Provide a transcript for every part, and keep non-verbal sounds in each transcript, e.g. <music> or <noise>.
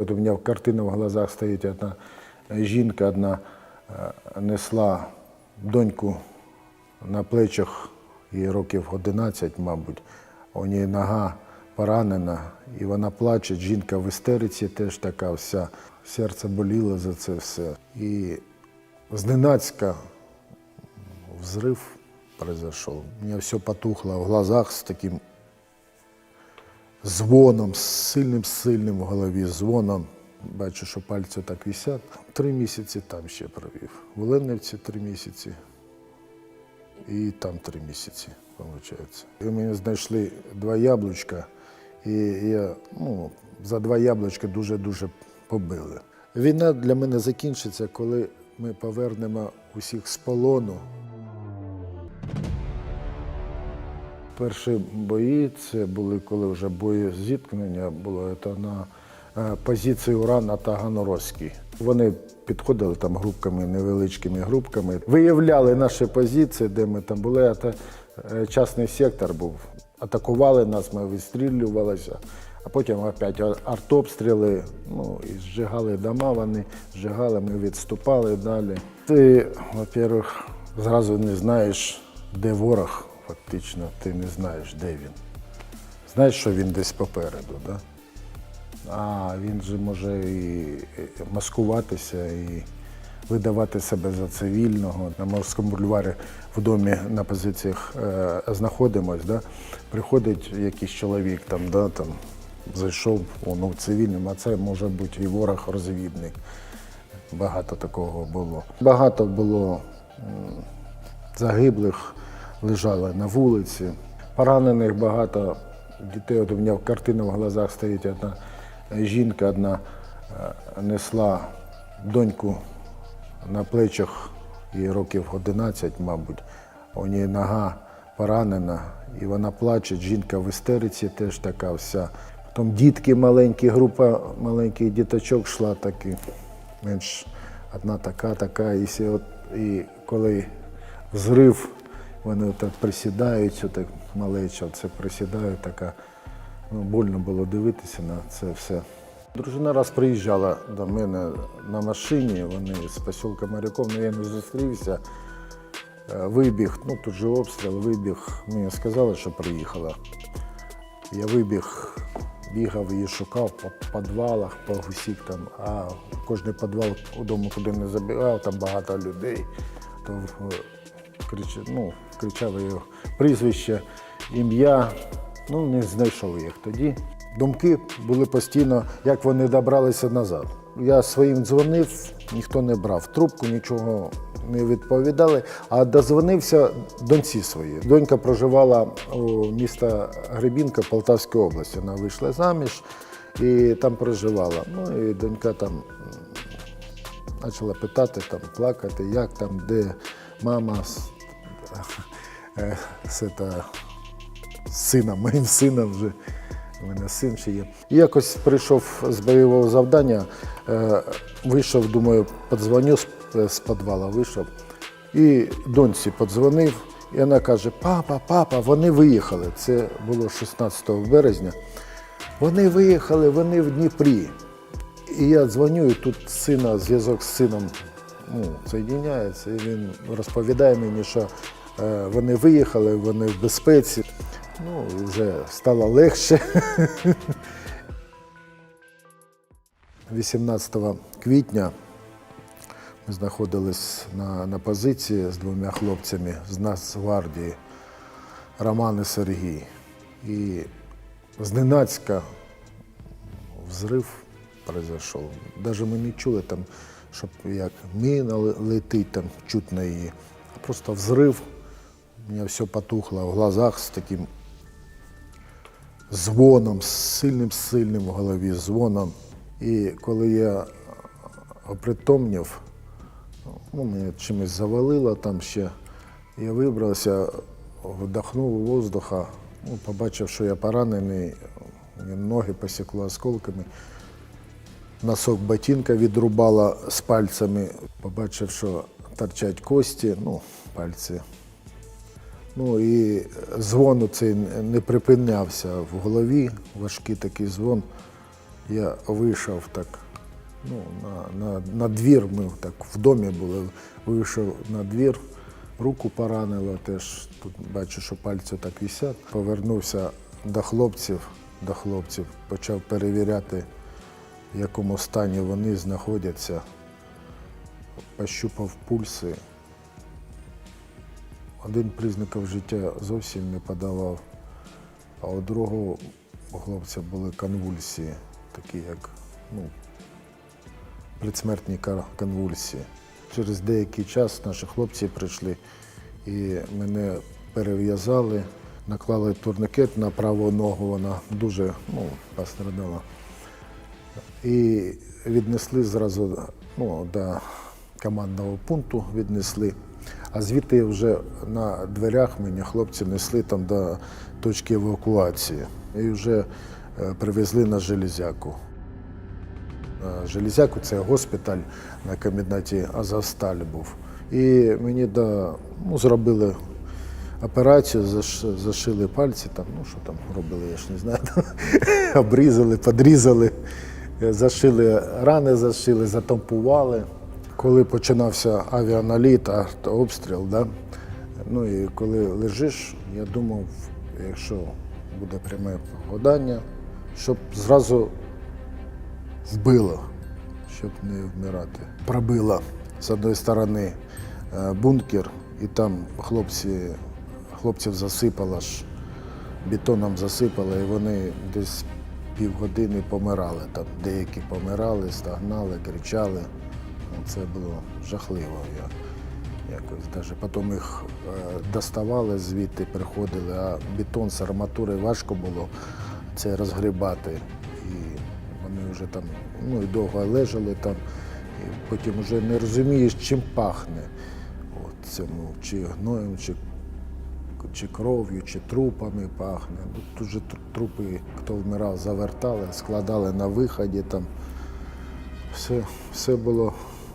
От у мене картина в глазах стоїть одна жінка, одна е, несла доньку на плечах, їй років 11, мабуть. У неї нога поранена, і вона плаче. Жінка в істериці теж така вся. Серце боліло за це все. І зненацька взрыв произошел. У меня все потухло в глазах с таким звоном, з сильним-сильним в голові звоном. Бачу, що пальці так висять. Три місяці там ще провів. В Оленівці три місяці. І там три місяці, виходить. І у мене знайшли два яблучка, і я ну, за два яблучка дуже-дуже побили. Війна для мене закінчиться, коли ми повернемо усіх з полону. Перші бої це були, коли вже бої зіткнення було це на е, позиції Урана та Ганорозький. Вони підходили там групками, невеличкими групками, виявляли наші позиції, де ми там були. А це е, частний сектор був. Атакували нас, ми відстрілювалися, а потім опять артобстріли, ну і зжигали дома, вони зжигали, ми відступали далі. Ти, во-первых, зразу не знаєш, де ворог, фактично, ти не знаєш, де він. Знаєш, що він десь попереду, да? а він же може і маскуватися, і видавати себе за цивільного. На морському бульварі в домі на позиціях е, знаходимось, да? приходить якийсь чоловік, там, да, там, зайшов ну, в цивільному, а це може бути і ворог-розвідник. Багато такого було. Багато було загиблих, лежали на вулиці. Поранених багато дітей. От у мене картина в глазах стоїть одна жінка, одна е, несла доньку на плечах, їй років 11, мабуть. У неї нога поранена, і вона плаче. Жінка в істериці теж така вся. Потім дітки маленькі, група маленьких діточок йшла таки, менш одна така, така. І, от, і коли взрив, вони отак присідають, отак малеча, це присідає така. Ну, больно було дивитися на це все. Дружина раз приїжджала до мене на машині, вони з посілка Моряков, ну, я не зустрівся. Е, Вибіг, ну тут же обстріл, вибіг. Мені сказали, що приїхала. Я вибіг, бігав її шукав по підвалах, по усіх там, а кожний підвал додому, куди не забігав, там багато людей. То е, крич, ну, кричав його прізвище, ім'я. Ну, не знайшов їх тоді. Думки були постійно, як вони добралися назад. Я своїм дзвонив, ніхто не брав трубку, нічого не відповідали, а дозвонився доньці своїй. Донька проживала у міста Гребінка Полтавської області. Вона вийшла заміж і там проживала. Ну і донька там почала питати, там, плакати, як там, де мама з, е, з сином, моїм сином вже. У мене син ще є. Якось прийшов з бойового завдання, е, вийшов, думаю, подзвоню з, з підвала, вийшов. І доньці подзвонив, і вона каже: Папа, папа, вони виїхали. Це було 16 березня. Вони виїхали, вони в Дніпрі. І я дзвоню, і тут сина, зв'язок з сином ну, соєдиняється, і він розповідає мені, що е, вони виїхали, вони в безпеці. Ну, вже стало легше. 18 квітня ми знаходились на, на позиції з двома хлопцями з Нацгвардії Роман і Сергій. І зненацька взрив произошел. Даже ми не чули там, щоб як міна летить, там чутно її. Просто взрив. У мене все потухло в глазах з таким звоном, з сильним-сильним в голові звоном. І коли я опритомнів, ну, мене чимось завалило там ще, я вибрався, вдохнув воздуха, ну, побачив, що я поранений, ноги посікло осколками. Носок ботинка відрубала з пальцями. Побачив, що торчать кості, ну, пальці. Ну і звон цей не припинявся в голові, важкий такий звон. Я вийшов так, ну, на, на, на двір, ми так в домі були, вийшов на двір, руку поранило теж. Тут бачу, що пальці так висять. Повернувся до хлопців, до хлопців, почав перевіряти, в якому стані вони знаходяться. Пощупав пульси. Один признаків життя зовсім не подавав, а у другого хлопця були конвульсії, такі як ну, предсмертні конвульсії. Через деякий час наші хлопці прийшли і мене перев'язали, наклали турникет на праву ногу, вона дуже ну, пострадала. І віднесли зразу ну, до командного пункту віднесли. А звідти вже на дверях мені хлопці несли там до точки евакуації. І вже е, привезли на железяку. Железяку це госпіталь на коменданті Азовсталь був. І мені да, ну, зробили операцію, заш- зашили пальці, там, ну що там робили, я ж не знаю. <laughs> Обрізали, подрізали, е, зашили рани, зашили, затампували. Коли починався авіаналіт, обстріл, да? ну і коли лежиш, я думав, якщо буде пряме попадання, щоб зразу вбило, щоб не вмирати. Пробило з одної сторони е, бункер, і там хлопці, хлопців засипало ж, бетоном засипало, і вони десь півгодини помирали. Там деякі помирали, стагнали, кричали. Це було жахливо. Я якось даже потім їх е, доставали звідти, приходили, а бетон з арматури важко було це розгрібати. І вони вже там ну, і довго лежали там, і потім вже не розумієш, чим пахне. От цьому, чи гноєм, чи, чи кров'ю, чи трупами пахне. Ну, Тут же трупи, хто вмирав, завертали, складали на виході там. Все, все було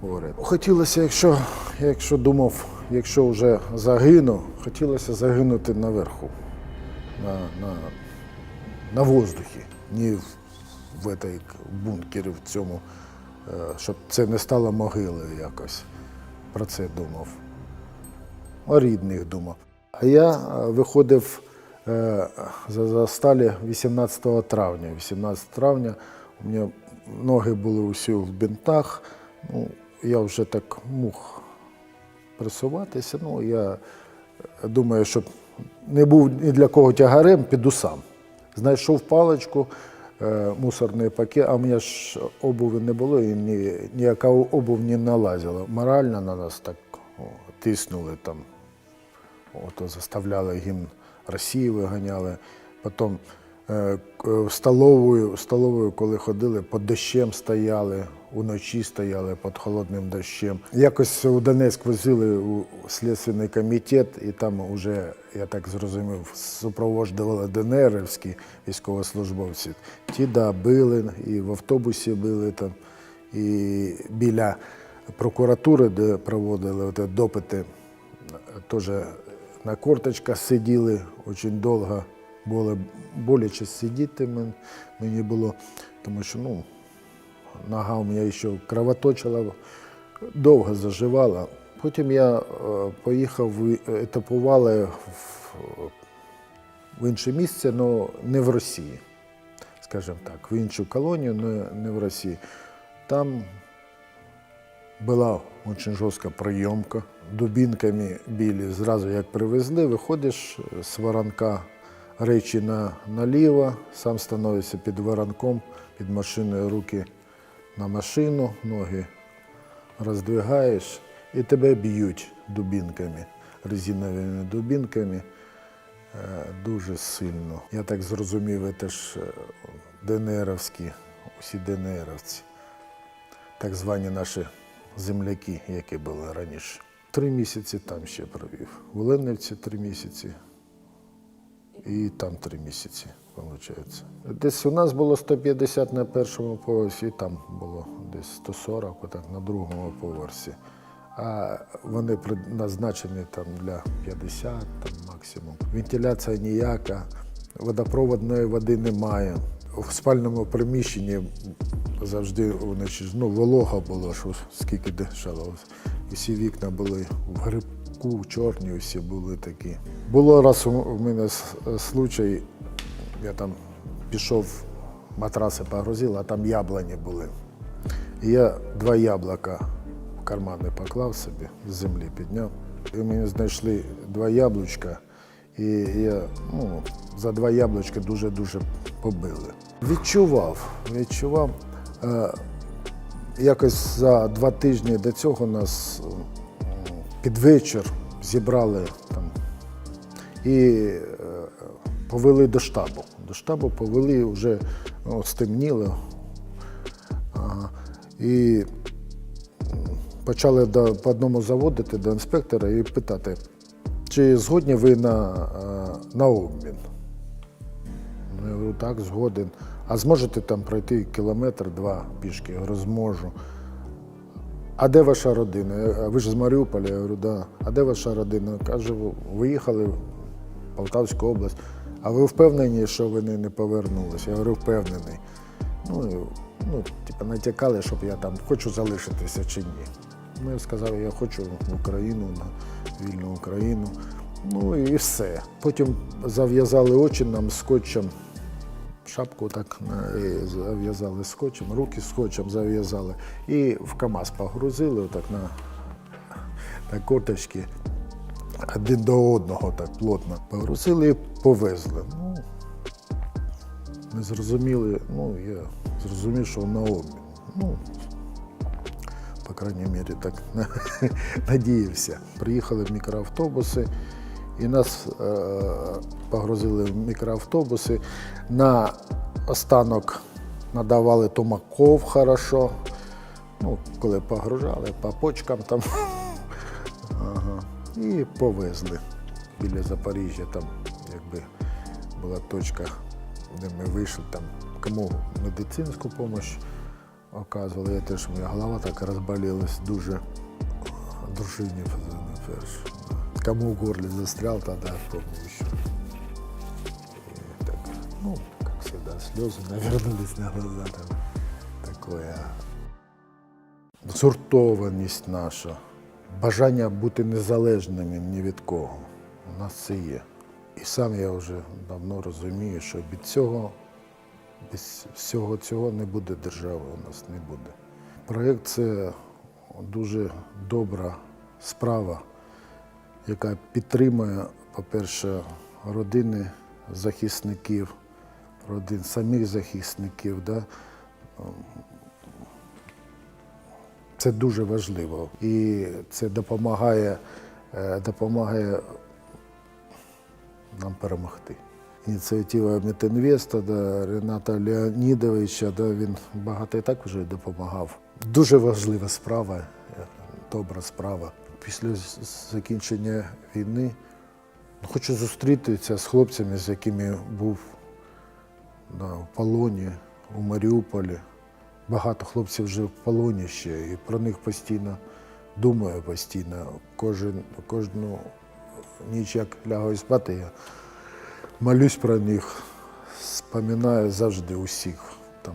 поряд. Хотілося, якщо, якщо думав, якщо вже загину, хотілося загинути наверху, на, на, на воздухі, не в, в этой бункері, в цьому, е, щоб це не стало могилою якось. Про це думав. О рідних думав. А я е, виходив е, за, за сталі 18 травня. 18 травня у мене ноги були усі в бинтах. Ну, я вже так муг пресуватися. Ну, я думаю, щоб не був ні для кого тягарем, піду сам. Знайшов паличку, е, мусорний пакет, а в мене ж обуви не було і ні, ніяка обув не налазила. Морально на нас так о, тиснули там. Ото заставляли гімн Росії виганяли. Потім е, столовою, в столовою, коли ходили, під дощем стояли, уночі стояли під холодним дощем. Якось у Донецьк возили у слідственний комітет, і там вже, я так зрозумів, супроводжували ДНРівські військовослужбовці. Ті да, били, і в автобусі били там, і біля прокуратури, де проводили от, допити, теж на корточках сиділи дуже довго. Було боляче сидіти мені було, тому що ну, нога у мене ще кровоточила, довго заживала. Потім я е, поїхав, етапували в, інше місце, але не в Росії, скажімо так, в іншу колонію, але не в Росії. Там була дуже жорстка прийомка. Дубінками білі зразу як привезли, виходиш з воронка речі на, наліво, сам становишся під воронком, під машиною руки на машину, ноги роздвигаєш і тебе б'ють дубінками, резиновими дубінками. Е, Дуже сильно. Я так зрозумів, це ж ДНРовські, усі ДНРовці так звані наші земляки, які були раніше. Три місяці там ще провів. В Оленівці три місяці. І там три місяці, виходить. Десь у нас було 150 на першому поверсі, і там було десь 140 отак, на другому поверсі. А вони предназначені там для 50 там, максимум. Вентиляція ніяка, водопроводної води немає. в спальному приміщенні завжди вночі ну, волога було, що скільки дишало. І всі вікна були в грибку, чорні, всі були такі. Було раз у мене случай, я там пішов, матраси погрузив, а там яблуні були. І я два яблука в кармани поклав собі, з землі підняв. І мені знайшли два яблучка, і я ну, за два яблучка дуже-дуже побили. Відчував, відчував. Е, якось за два тижні до цього нас під вечір зібрали там і е, повели до штабу. До штабу повели вже ну, стемніло. І почали до, по одному заводити до інспектора і питати, чи згодні ви на, на обмін. Я говорю, так, згоден. А зможете там пройти кілометр-два пішки? Я говорю, зможу. А де ваша родина? Ви ж з Маріуполя, я говорю, да. А де ваша родина? Каже, виїхали в Полтавську область. А ви впевнені, що вони не повернулися? Я говорю, впевнений. Ну, ну типу, натякали, щоб я там хочу залишитися чи ні. Ну, я сказав, я хочу в Україну, на вільну Україну. Ну і все. Потім зав'язали очі нам скотчем шапку так зав'язали скотчем, руки скотчем зав'язали. І в КАМАЗ погрузили отак на, на корточки один до одного так плотно. Погрузили і повезли. Ну, ми зрозуміли, ну, я зрозумів, що на обмін. Ну, по крайній мірі, так <laughs> надіявся. Приїхали в мікроавтобуси, і нас е, погрузили в мікроавтобуси. На останок надавали томаков хорошо. Ну, коли погружали, по почкам там. <laughs> І повезли біля Запоріжжя, там якби була точка, де ми вийшли, там кому медицинську допомогу оказували. Я теж, моя голова так розболілась дуже. Дружині перш. Кому в горле застрял, тогда помню так, ну, как всегда, слезы навернулись на глаза. Там, такое. Згуртованість наша, бажання бути незалежними ні від кого. У нас це є. І сам я вже давно розумію, що від цього, без всього цього не буде держави, у нас не буде. Проєкт це дуже добра справа, яка підтримує, по-перше, родини захисників, родин самих захисників. Да? Це дуже важливо. І це допомагає, е, допомагає нам перемогти. Ініціатива Метинвеста, да, Рената Леонідовича, да, він багато і так вже допомагав. Дуже важлива справа, е, добра справа. Після закінчення війни хочу зустрітися з хлопцями, з якими був да, в полоні у Маріуполі. Багато хлопців вже в полоні ще, і про них постійно думаю постійно. Кожен, кожну ніч, як лягаю спати, я молюсь про них, споминаю завжди усіх. Там.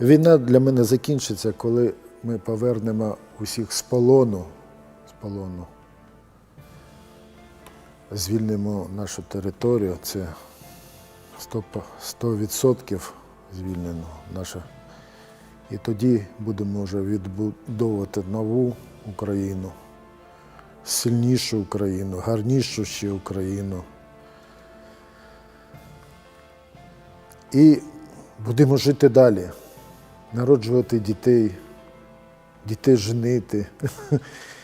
Війна для мене закінчиться, коли ми повернемо усіх з полону, з полону. Звільнимо нашу територію. Це 100%, 100% звільнено наша. І тоді будемо вже відбудовувати нову Україну, сильнішу Україну, гарнішу ще Україну. І будемо жити далі, народжувати дітей, дітей женити. <laughs>